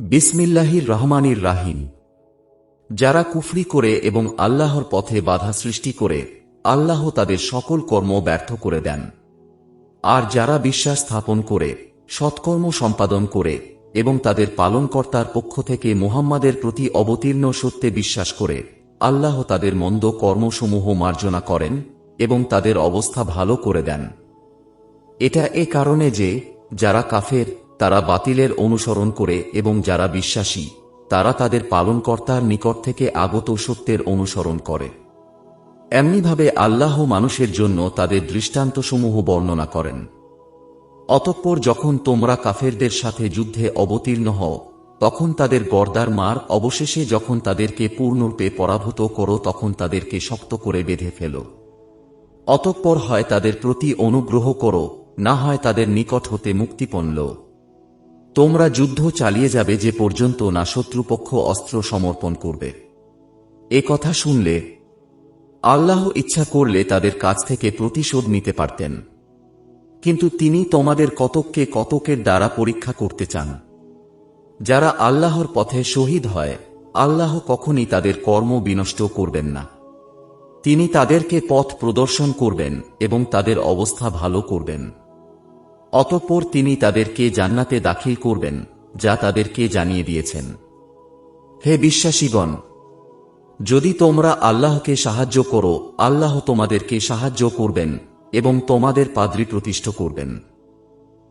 বিসমিল্লাহির রহমানির রাহিম। যারা কুফরি করে এবং আল্লাহর পথে বাধা সৃষ্টি করে, আল্লাহ তাদের সকল কর্ম ব্যর্থ করে দেন। আর যারা বিশ্বাস স্থাপন করে, সৎকর্ম সম্পাদন করে এবং তাদের পালনকর্তার পক্ষ থেকে মুহাম্মাদের প্রতি অবতীর্ণ সত্যে বিশ্বাস করে, আল্লাহ তাদের মন্দ কর্মসমূহ মার্জনা করেন এবং তাদের অবস্থা ভালো করে দেন। এটা এ কারণে যে, যারা কাফের তারা বাতিলের অনুসরণ করে এবং যারা বিশ্বাসী, তারা তাদের পালনকর্তার নিকট থেকে আগত সত্যের অনুসরণ করে। এমনিভাবে আল্লাহ মানুষের জন্য তাদের দৃষ্টান্তসমূহ বর্ণনা করেন। অতঃপর যখন তোমরা কাফেরদের সাথে যুদ্ধে অবতীর্ণ হও, তখন তাদের গর্দার মার অবশেষে যখন তাদেরকে পূর্ণরূপে পরাভূত করো, তখন তাদেরকে শক্ত করে বেঁধে ফেলো। অতঃপর হয় তাদের প্রতি অনুগ্রহ করো, না হয় তাদের নিকট হতে মুক্তিপণ্য তোমরা যুদ্ধ চালিয়ে যাবে যে পর্যন্ত না শত্রুপক্ষ অস্ত্র সমর্পণ করবে। এ কথা শুনলে আল্লাহ ইচ্ছা করলে তাদের কাছ থেকে প্রতিশোধ নিতে পারতেন। কিন্তু তিনি তোমাদের কতককে কতকের দ্বারা পরীক্ষা করতে চান? যারা আল্লাহর পথে শহীদ হয়, আল্লাহ কখনই তাদের কর্ম বিনষ্ট করবেন না। তিনি তাদেরকে পথ প্রদর্শন করবেন এবং তাদের অবস্থা ভালো করবেন। অতঃপর তিনি তাদেরকে জান্নাতে দাখিল করবেন, যা তাদেরকে জানিয়ে দিয়েছেন। হে বিশ্বাসীগণ, যদি তোমরা আল্লাহকে সাহায্য করো, আল্লাহ তোমাদেরকে সাহায্য করবেন এবং তোমাদের পাদ্রি প্রতিষ্ঠ করবেন।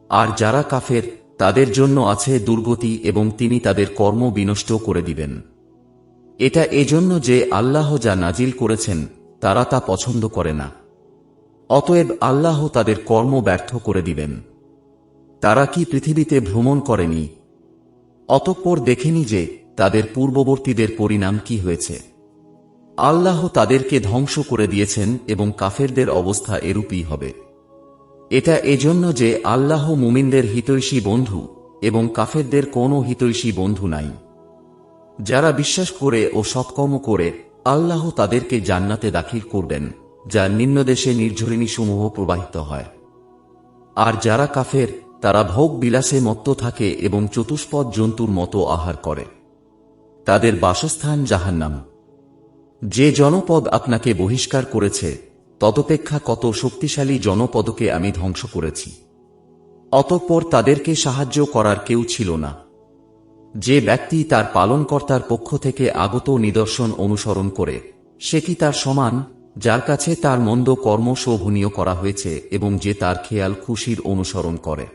আর যারা কাফের, তাদের জন্য আছে দুর্গতি এবং তিনি তাদের কর্ম বিনষ্ট করে দিবেন। এটা এজন্য যে আল্লাহ যা নাজিল করেছেন, তারা তা পছন্দ করে না। অতএব আল্লাহ তাদের কর্ম ব্যর্থ করে দিবেন। তারা কি পৃথিবীতে ভ্রমণ করেনি? অতঃপর দেখেনি যে তাদের পূর্ববর্তীদের পরিণাম কি হয়েছে। আল্লাহ তাদেরকে ধ্বংস করে দিয়েছেন এবং কাফেরদের অবস্থা এরূপই হবে। এটা এজন্য যে আল্লাহ মুমিনদের হিতৈষী বন্ধু এবং কাফেরদের কোনো হিতৈষী বন্ধু নাই। যারা বিশ্বাস করে ও সৎকর্ম করে আল্লাহ তাদেরকে জান্নাতে দাখিল করবেন। যা নিম্নদেশে নির্ঝরিণী সমূহ প্রবাহিত হয়। আর যারা কাফের, তারা ভোগ বিলাসে মত্ত থাকে এবং চতুষ্পদ জন্তুর মতো আহার করে। তাদের বাসস্থান জাহান্নাম। যে জনপদ আপনাকে বহিষ্কার করেছে, তদপেক্ষা কত শক্তিশালী জনপদকে আমি ধ্বংস করেছি। অতঃপর তাদেরকে সাহায্য করার কেউ ছিল না। যে ব্যক্তি তার পালনকর্তার পক্ষ থেকে আগত নিদর্শন অনুসরণ করে, সে কি তার সমান? যার কাছে তার মন্দ কর্ম শোভনীয় করা হয়েছে এবং যে তার খেয়াল খুশির অনুসরণ করে।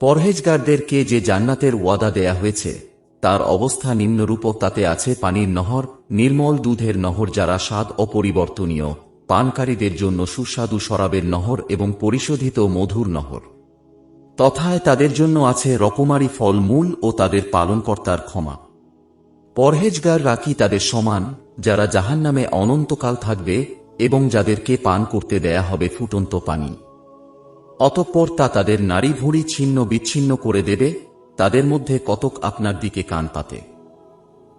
পরহেজগারদেরকে যে জান্নাতের ওয়াদা দেয়া হয়েছে, তার অবস্থা নিম্নরূপ তাতে আছে পানির নহর, নির্মল দুধের নহর যারা স্বাদ অপরিবর্তনীয়, পানকারীদের জন্য সুস্বাদু শরাবের নহর এবং পরিশোধিত মধুর নহর। তথায় তাদের জন্য আছে রকমারি ফলমূল ও তাদের পালনকর্তার ক্ষমা। পরহেজগার রাখি তাদের সমান? যারা জাহান নামে অনন্তকাল থাকবে এবং যাদেরকে পান করতে দেয়া হবে ফুটন্ত পানি। অতঃপর তা তাদের নারী ভুঁড়ি ছিন্ন বিচ্ছিন্ন করে দেবে, তাদের মধ্যে কতক আপনার দিকে কান পাতে।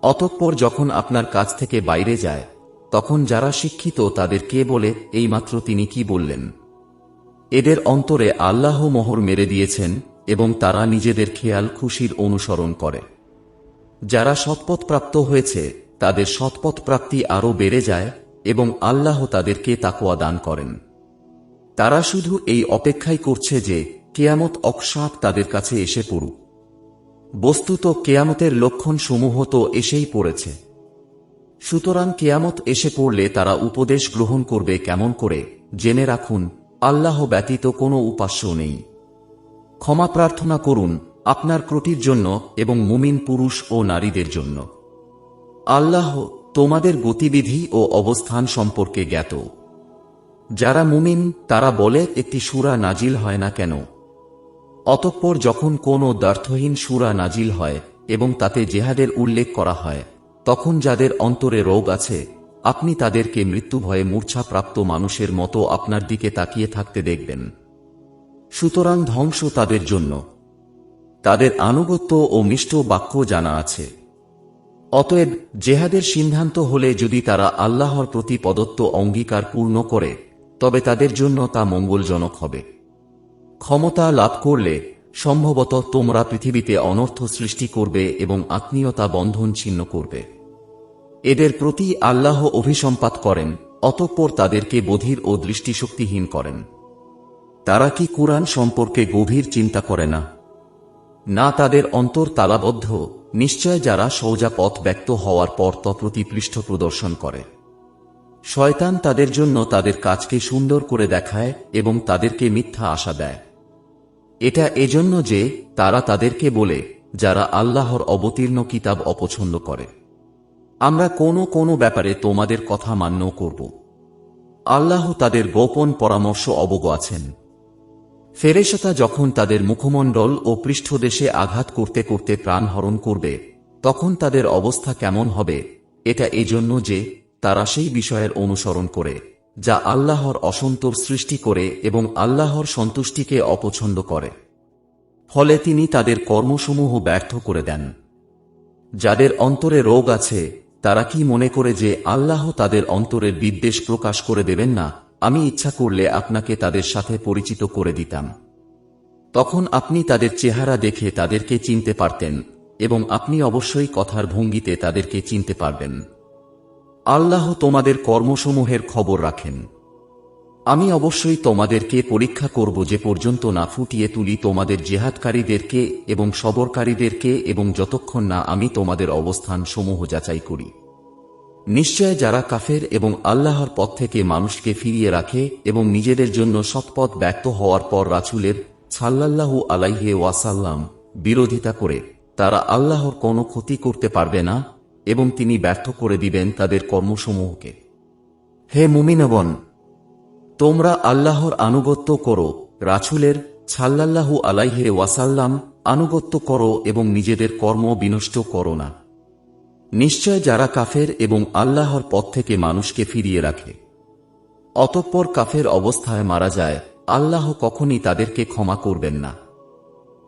অতঃপর যখন আপনার কাছ থেকে বাইরে যায়, তখন যারা শিক্ষিত তাদের কে বলে, এইমাত্র তিনি কি বললেন? এদের অন্তরে আল্লাহ মোহর মেরে দিয়েছেন এবং তারা নিজেদের খেয়াল খুশির অনুসরণ করে। যারা সৎপথ প্রাপ্ত হয়েছে তাদের সৎপথ প্রাপ্তি আরও বেড়ে যায় এবং আল্লাহ তাদেরকে তাকোয়া দান করেন। তারা শুধু এই অপেক্ষাই করছে যে কেয়ামত অকস্মাৎ তাদের কাছে এসে পড়ুক। বস্তুত কেয়ামতের লক্ষণ সমূহ তো এসেই পড়েছে। সুতরাং কেয়ামত এসে পড়লে তারা উপদেশ গ্রহণ করবে কেমন করে, জেনে রাখুন, আল্লাহ ব্যতীত কোনো উপাস্য নেই। ক্ষমা প্রার্থনা করুন, আপনার ক্রটির জন্য এবং মুমিন পুরুষ ও নারীদের জন্য। আল্লাহ তোমাদের গতিবিধি ও অবস্থান সম্পর্কে জ্ঞাত। যারা মুমিন, তারা বলে, একটি সুরা নাজিল হয় না কেন? অতঃপর যখন কোনো দ্বার্থহীন সুরা নাজিল হয় এবং তাতে জেহাদের উল্লেখ করা হয়, তখন যাদের অন্তরে রোগ আছে, আপনি তাদেরকে মৃত্যু ভয়ে মূর্ছাপ্রাপ্ত মানুষের মতো আপনার দিকে তাকিয়ে থাকতে দেখবেন। সুতরাং ধ্বংস তাদের জন্য। তাদের আনুগত্য ও মিষ্ট বাক্য জানা আছে। অতএব জেহাদের সিদ্ধান্ত হলে যদি তারা আল্লাহর প্রতি প্রদত্ত অঙ্গীকার পূর্ণ করে, তবে তাদের জন্য তা মঙ্গলজনক হবে। ক্ষমতা লাভ করলে সম্ভবত তোমরা পৃথিবীতে অনর্থ সৃষ্টি করবে এবং আত্মীয়তা বন্ধন ছিন্ন করবে। এদের প্রতি আল্লাহ অভিসম্পাত করেন, অতঃপর তাদেরকে বধির ও দৃষ্টিশক্তিহীন করেন। তারা কি কুরআন সম্পর্কে গভীর চিন্তা করে না? না তাদের অন্তর তালাবদ্ধ নিশ্চয় যারা সৌজা পথ ব্যক্ত হওয়ার পর তপ্রতি পৃষ্ঠ প্রদর্শন করে। শয়তান তাদের জন্য তাদের কাজকে সুন্দর করে দেখায় এবং তাদেরকে মিথ্যা আশা দেয়। এটা এজন্য যে তারা তাদেরকে বলে, যারা আল্লাহর অবতীর্ণ কিতাব অপছন্দ করে। আমরা কোনো কোনো ব্যাপারে তোমাদের কথা মান্য করব। আল্লাহ তাদের গোপন পরামর্শ অবগ আছেন। ফেরেশতা যখন তাদের মুখমণ্ডল ও পৃষ্ঠদেশে আঘাত করতে করতে প্রাণ হরণ করবে, তখন তাদের অবস্থা কেমন হবে, এটা এজন্য যে তারা সেই বিষয়ের অনুসরণ করে, যা আল্লাহর অসন্তোষ সৃষ্টি করে এবং আল্লাহর সন্তুষ্টিকে অপছন্দ করে। ফলে তিনি তাদের কর্মসমূহ ব্যর্থ করে দেন। যাদের অন্তরে রোগ আছে, তারা কি মনে করে যে আল্লাহ তাদের অন্তরের বিদ্বেষ প্রকাশ করে দেবেন না? আমি ইচ্ছা করলে আপনাকে তাদের সাথে পরিচিত করে দিতাম। তখন আপনি তাদের চেহারা দেখে তাদেরকে চিনতে পারতেন এবং আপনি অবশ্যই কথার ভঙ্গিতে তাদেরকে চিনতে পারবেন। আল্লাহ তোমাদের কর্মসমূহের খবর রাখেন। আমি অবশ্যই তোমাদেরকে পরীক্ষা করব যে পর্যন্ত না ফুটিয়ে তুলি তোমাদের জেহাদকারীদেরকে এবং সবরকারীদেরকে এবং যতক্ষণ না আমি তোমাদের অবস্থান সমূহ যাচাই করি। নিশ্চয় যারা কাফের এবং আল্লাহর পথ থেকে মানুষকে ফিরিয়ে রাখে এবং নিজেদের জন্য সৎপথ ব্যক্ত হওয়ার পর রাছুলের সাল্লাল্লাহু আলাইহে ওয়াসাল্লাম বিরোধিতা করে, তারা আল্লাহর কোনো ক্ষতি করতে পারবে না এবং তিনি ব্যর্থ করে দিবেন তাদের কর্মসমূহকে। হে মুমিনবন তোমরা আল্লাহর আনুগত্য করো রাছুলের ছাল্লাল্লাহু আলাইহে ওয়াসাল্লাম আনুগত্য করো এবং নিজেদের কর্ম বিনষ্ট করো না। নিশ্চয় যারা কাফের এবং আল্লাহর পথ থেকে মানুষকে ফিরিয়ে রাখে। অতঃপর কাফের অবস্থায় মারা যায়, আল্লাহ কখনই তাদেরকে ক্ষমা করবেন না।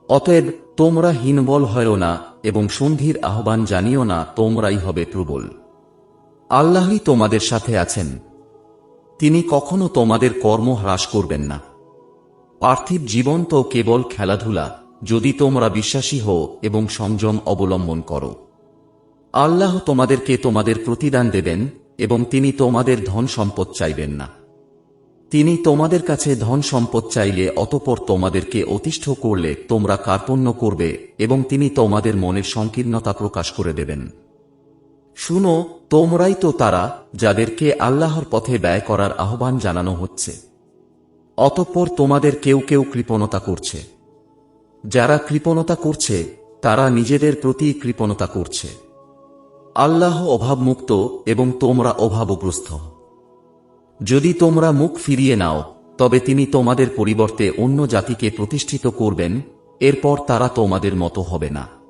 অতএব, তোমরা হীনবল হয়েও না এবং সন্ধির আহ্বান জানিও না, তোমরাই হবে প্রবল। আল্লাহই তোমাদের সাথে আছেন। তিনি কখনো তোমাদের কর্ম হ্রাস করবেন না। পার্থিব জীবন তো কেবল খেলাধুলা, যদি তোমরা বিশ্বাসী হও এবং সংযম অবলম্বন করো। আল্লাহ তোমাদেরকে তোমাদের প্রতিদান দেবেন এবং তিনি তোমাদের ধন সম্পদ চাইবেন না। তিনি তোমাদের কাছে ধন সম্পদ চাইলে অতপর তোমাদেরকে অতিষ্ঠ করলে তোমরা কার্পণ্য করবে এবং তিনি তোমাদের মনের সংকীর্ণতা প্রকাশ করে দেবেন। শুনো, তোমরাই তো তারা যাদেরকে আল্লাহর পথে ব্যয় করার আহ্বান জানানো হচ্ছে। অতঃপর তোমাদের কেউ কেউ কৃপণতা করছে। যারা কৃপণতা করছে, তারা নিজেদের প্রতি কৃপণতা করছে। আল্লাহ অভাবমুক্ত এবং তোমরা অভাবগ্রস্ত। যদি তোমরা মুখ ফিরিয়ে নাও, তবে তিনি তোমাদের পরিবর্তে অন্য জাতিকে প্রতিষ্ঠিত করবেন, এরপর তারা তোমাদের মতো হবে না।